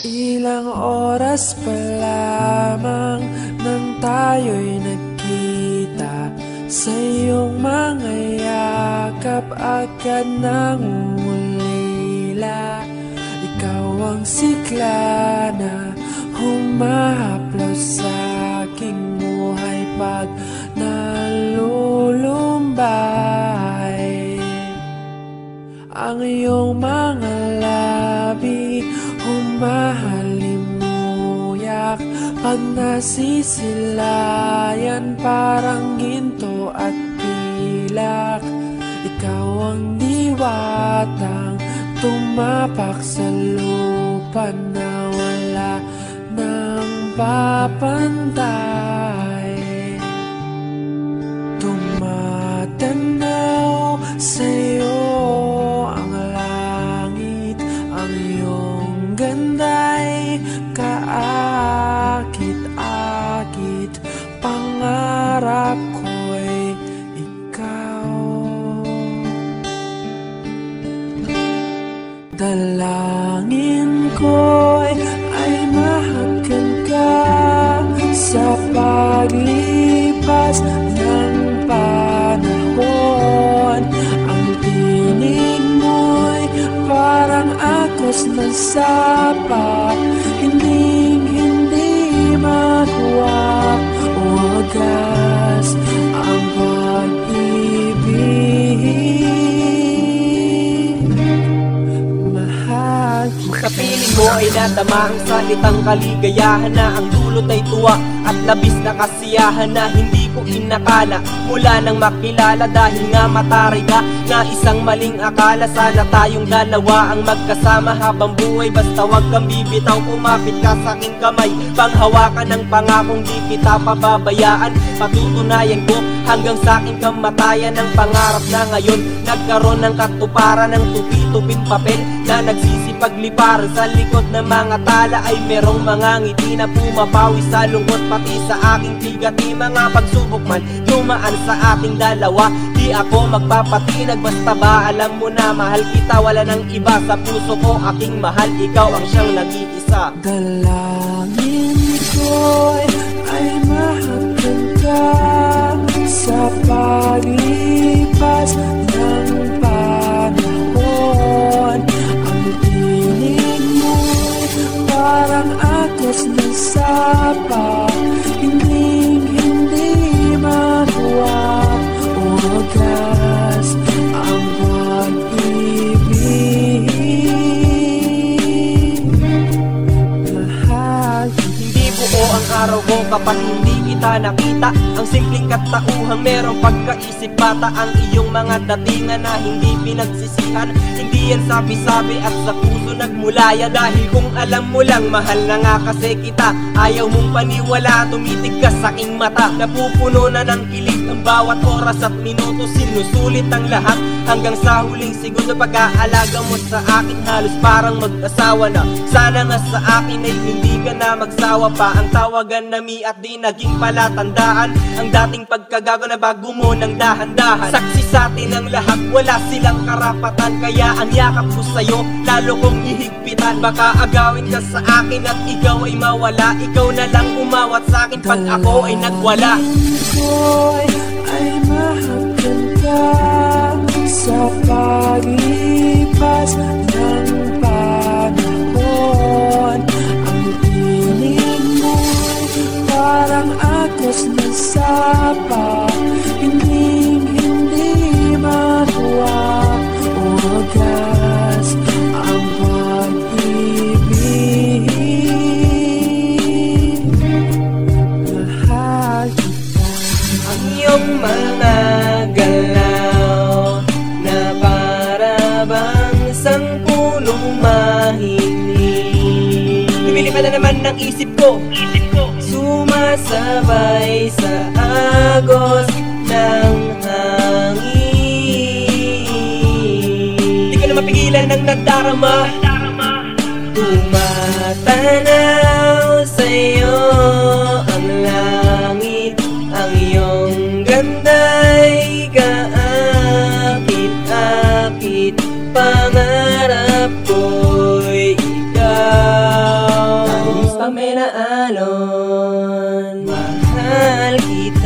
Ilang oras pa lamang nang tayo'y nagkita Sa iyong mga yakap agad nangungulila Ikaw ang sikla na humahaplos sa aking buhay Pag nalulumbay Ang iyong mga Pag nasisilayan parang ginto at pilak. Ikaw ang diwatang tumapak sa lupa na wala nang papantay. Tumatanaw sa'yo paglipas ng panahon. Ang tinig mo'y parang akos ng sapa. Hindi, hindi makuha o wagas Ang pag-ibig. Mahal Sa piling mo ay natama ang salitang kaligayahan na ang dulot ay tuwa at labis na kasiyahan na hindi ko inakala. Mula nang makilala dahil nga mataray ka na isang maling akala. Sana tayong dalawa ang magkasama habang buhay. Basta wag kang bibitaw kumapit ka sa aking kamay. Panghawakan ng pangakong di kita pababayaan. Patutunayan ko hanggang sa aking kamatayan. Ang pangarap na ngayon nagkaroon ng katuparan ng tupi-tuping papel na nagsisipagliparan sa likod ng mga tala ay merong mga ngiti na pumapawi sa lungkot pati sa aking bigati mga pagsubok man dumaan sa ating dalawa. Di ako magpapatinag basta ba alam mo na mahal kita wala nang iba sa puso ko aking mahal ikaw ang siyang nag-iisa. Dalangin ko'y ay mahagkan ka araw ko kapag hindi kita nakita Ang simpleng katauhang merong pagkaisip bata Ang iyong mga datingan na hindi pinagsisihan. Hindi yan sabi-sabi at sa puso nagmulaya. Dahil kung alam mo lang mahal na nga kasi kita. Ayaw mong paniwala tumitig ka sa aking mata. Napupuno na ng kilig ang bawat oras at minuto. Sinusulit ang lahat hanggang sa huling segundo. Pag-aalaga mo sa akin halos parang mag-asawa na. Sana nga sa akin ay hindi ka na magsawa pa. Ang tawagan na mi at di naging palatandaan Ang dating pagkagago na bago mo ng dahan-dahan. Saksi sa atin ang lahat, wala silang karapatan. Kaya ang yakap ko sa'yo, lalo kong ihigpitan. Baka agawin ka sa akin at ikaw ay mawala. Ikaw na lang umawat sa akin pag ako ay nagwala. Ko'y ay mahagkan ka Sa paglipas Lumilipad na naman ng isip ko. Sumasabay sa agos ng hangin. Di ko na mapigilan ng nagdarama Tumatanaw 里